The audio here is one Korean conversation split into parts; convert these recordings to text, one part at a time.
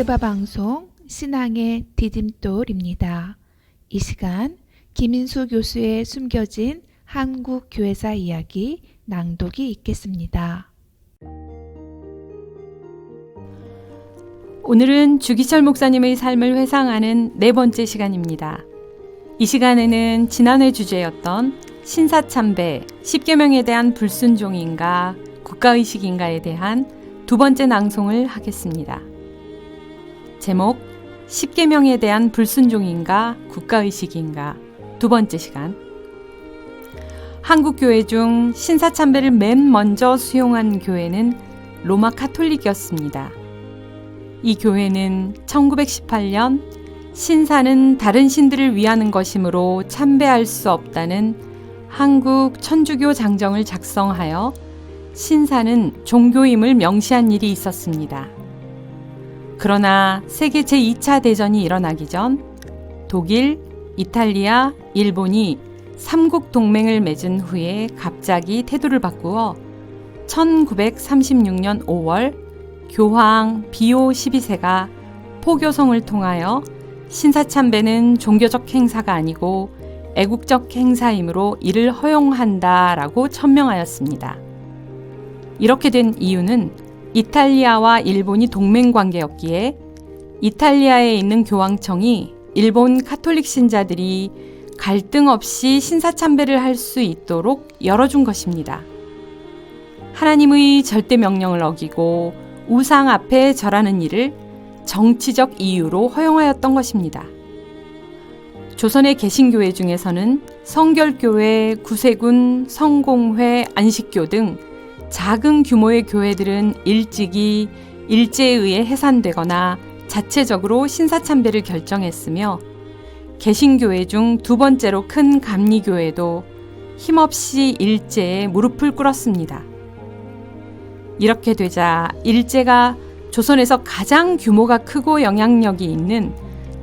에스바 방송 신앙의 디딤돌입니다. 이 시간 김인수 교수의 숨겨진 한국 교회사 이야기 낭독이 있겠습니다. 오늘은 주기철 목사님의 삶을 회상하는 네 번째 시간입니다. 이 시간에는 지난해 주제였던 신사참배, 십계명에 대한 불순종인가, 국가의식인가에 대한 두 번째 낭송을 하겠습니다. 제목, 십계명에 대한 불순종인가, 국가의식인가, 두 번째 시간. 한국 교회 중 신사 참배를 맨 먼저 수용한 교회는 로마 카톨릭이었습니다. 이 교회는 1918년 신사는 다른 신들을 위하는 것이므로 참배할 수 없다는 한국 천주교 장정을 작성하여 신사는 종교임을 명시한 일이 있었습니다. 그러나 세계 제2차 대전이 일어나기 전 독일, 이탈리아, 일본이 삼국 동맹을 맺은 후에 갑자기 태도를 바꾸어 1936년 5월 교황 비오 12세가 포교성을 통하여 신사참배는 종교적 행사가 아니고 애국적 행사이므로 이를 허용한다라고 천명하였습니다. 이렇게 된 이유는 이탈리아와 일본이 동맹 관계였기에 이탈리아에 있는 교황청이 일본 카톨릭 신자들이 갈등 없이 신사참배를 할 수 있도록 열어준 것입니다. 하나님의 절대 명령을 어기고 우상 앞에 절하는 일을 정치적 이유로 허용하였던 것입니다. 조선의 개신교회 중에서는 성결교회, 구세군, 성공회, 안식교 등 작은 규모의 교회들은 일찍이 일제에 의해 해산되거나 자체적으로 신사참배를 결정했으며 개신교회 중 두 번째로 큰 감리교회도 힘없이 일제에 무릎을 꿇었습니다. 이렇게 되자 일제가 조선에서 가장 규모가 크고 영향력이 있는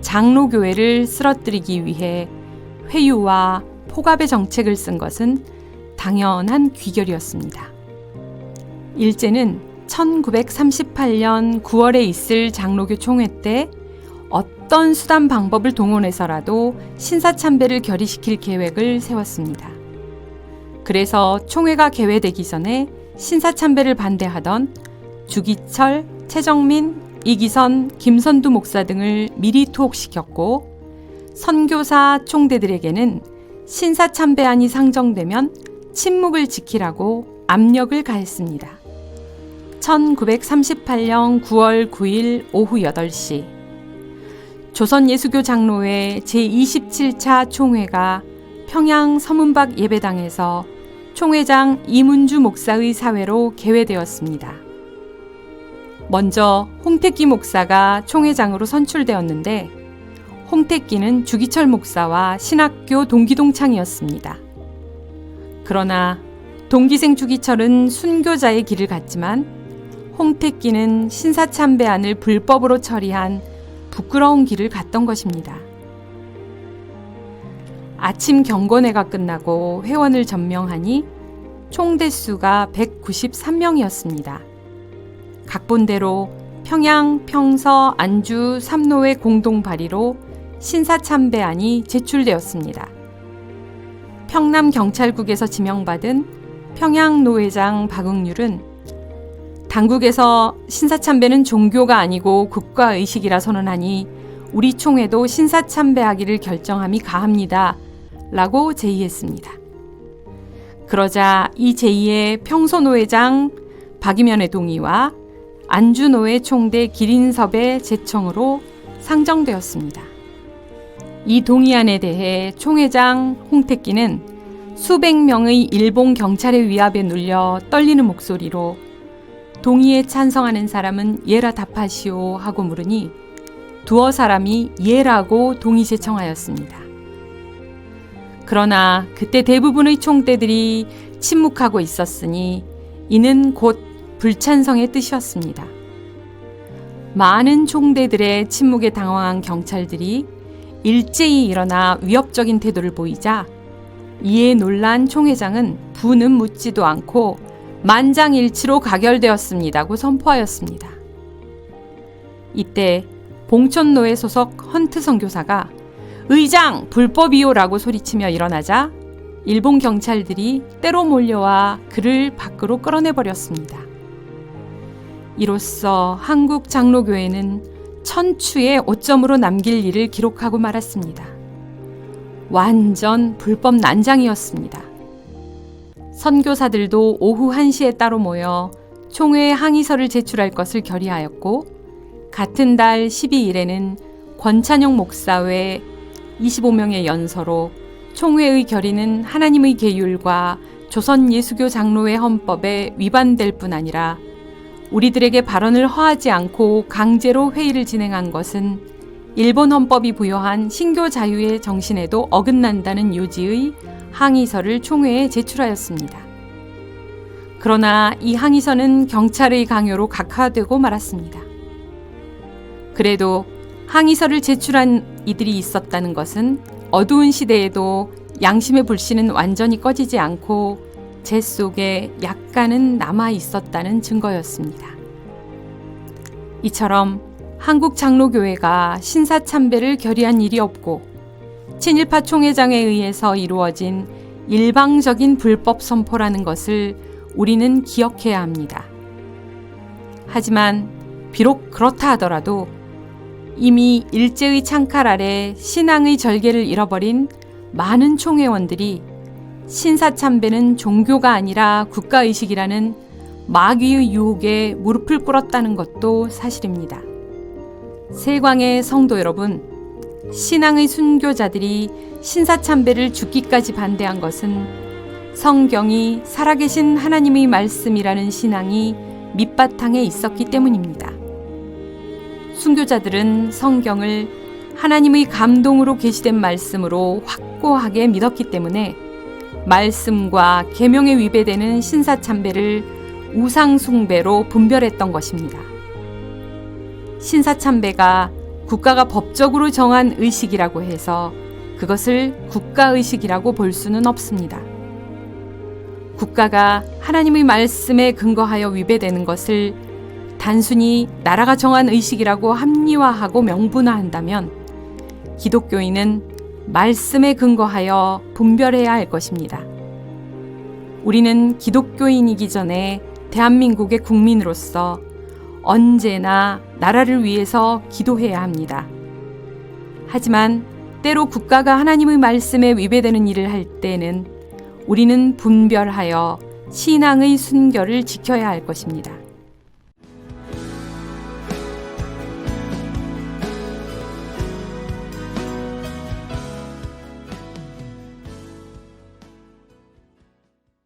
장로교회를 쓰러뜨리기 위해 회유와 포갑의 정책을 쓴 것은 당연한 귀결이었습니다. 일제는 1938년 9월에 있을 장로교 총회 때 어떤 수단 방법을 동원해서라도 신사참배를 결의시킬 계획을 세웠습니다. 그래서 총회가 개회되기 전에 신사참배를 반대하던 주기철, 최정민, 이기선, 김선두 목사 등을 미리 투옥시켰고 선교사 총대들에게는 신사참배안이 상정되면 침묵을 지키라고 압력을 가했습니다. 1938년 9월 9일 오후 8시 조선예수교 장로회 제27차 총회가 평양 서문박 예배당에서 총회장 이문주 목사의 사회로 개회되었습니다. 먼저 홍택기 목사가 총회장으로 선출되었는데 홍택기는 주기철 목사와 신학교 동기동창이었습니다. 그러나 동기생 주기철은 순교자의 길을 갔지만 홍택기는 신사참배안을 불법으로 처리한 부끄러운 길을 갔던 것입니다. 아침 경건회가 끝나고 회원을 점명하니 총 대수가 193명이었습니다. 각본대로 평양, 평서, 안주, 삼로의 공동 발의로 신사참배안이 제출되었습니다. 평남 경찰국에서 지명받은 평양 노회장 박응률은 당국에서 신사참배는 종교가 아니고 국가의식이라 선언하니 우리 총회도 신사참배하기를 결정함이 가합니다. 라고 제의했습니다. 그러자 이 제의에 평소노회장 박이면의 동의와 안주노회 총대 기린섭의 제청으로 상정되었습니다. 이 동의안에 대해 총회장 홍택기는 수백 명의 일본 경찰의 위압에 눌려 떨리는 목소리로 동의에 찬성하는 사람은 예라 답하시오 하고 물으니 두어 사람이 예라고 동의 제청하였습니다. 그러나 그때 대부분의 총대들이 침묵하고 있었으니 이는 곧 불찬성의 뜻이었습니다. 많은 총대들의 침묵에 당황한 경찰들이 일제히 일어나 위협적인 태도를 보이자 이에 놀란 총회장은 부는 묻지도 않고 만장일치로 가결되었습니다고 선포하였습니다. 이때 봉천노회 소속 헌트 선교사가 의장 불법이요라고 소리치며 일어나자 일본 경찰들이 때로 몰려와 그를 밖으로 끌어내 버렸습니다. 이로써 한국 장로교회는 천추의 오점으로 남길 일을 기록하고 말았습니다. 완전 불법 난장이었습니다. 선교사들도 오후 1시에 따로 모여 총회에 항의서를 제출할 것을 결의하였고 같은 달 12일에는 권찬용 목사 외 25명의 연서로 총회의 결의는 하나님의 계율과 조선 예수교 장로회 헌법에 위반될 뿐 아니라 우리들에게 발언을 허하지 않고 강제로 회의를 진행한 것은 일본 헌법이 부여한 신교 자유의 정신에도 어긋난다는 요지의 항의서를 총회에 제출하였습니다. 그러나 이 항의서는 경찰의 강요로 각하되고 말았습니다. 그래도 항의서를 제출한 이들이 있었다는 것은 어두운 시대에도 양심의 불씨는 완전히 꺼지지 않고 제 속에 약간은 남아 있었다는 증거였습니다. 이처럼 한국 장로교회가 신사 참배를 결의한 일이 없고 친일파 총회장에 의해서 이루어진 일방적인 불법 선포라는 것을 우리는 기억해야 합니다. 하지만 비록 그렇다 하더라도 이미 일제의 창칼 아래 신앙의 절개를 잃어버린 많은 총회원들이 신사참배는 종교가 아니라 국가의식이라는 마귀의 유혹에 무릎을 꿇었다는 것도 사실입니다. 세광의 성도 여러분, 신앙의 순교자들이 신사참배를 죽기까지 반대한 것은 성경이 살아계신 하나님의 말씀이라는 신앙이 밑바탕에 있었기 때문입니다. 순교자들은 성경을 하나님의 감동으로 계시된 말씀으로 확고하게 믿었기 때문에 말씀과 계명에 위배되는 신사참배를 우상숭배로 분별했던 것입니다. 신사참배가 국가가 법적으로 정한 의식이라고 해서 그것을 국가의식이라고 볼 수는 없습니다. 국가가 하나님의 말씀에 근거하여 위배되는 것을 단순히 나라가 정한 의식이라고 합리화하고 명분화한다면 기독교인은 말씀에 근거하여 분별해야 할 것입니다. 우리는 기독교인이기 전에 대한민국의 국민으로서 언제나 나라를 위해서 기도해야 합니다. 하지만 때로 국가가 하나님의 말씀에 위배되는 일을 할 때는 우리는 분별하여 신앙의 순결을 지켜야 할 것입니다.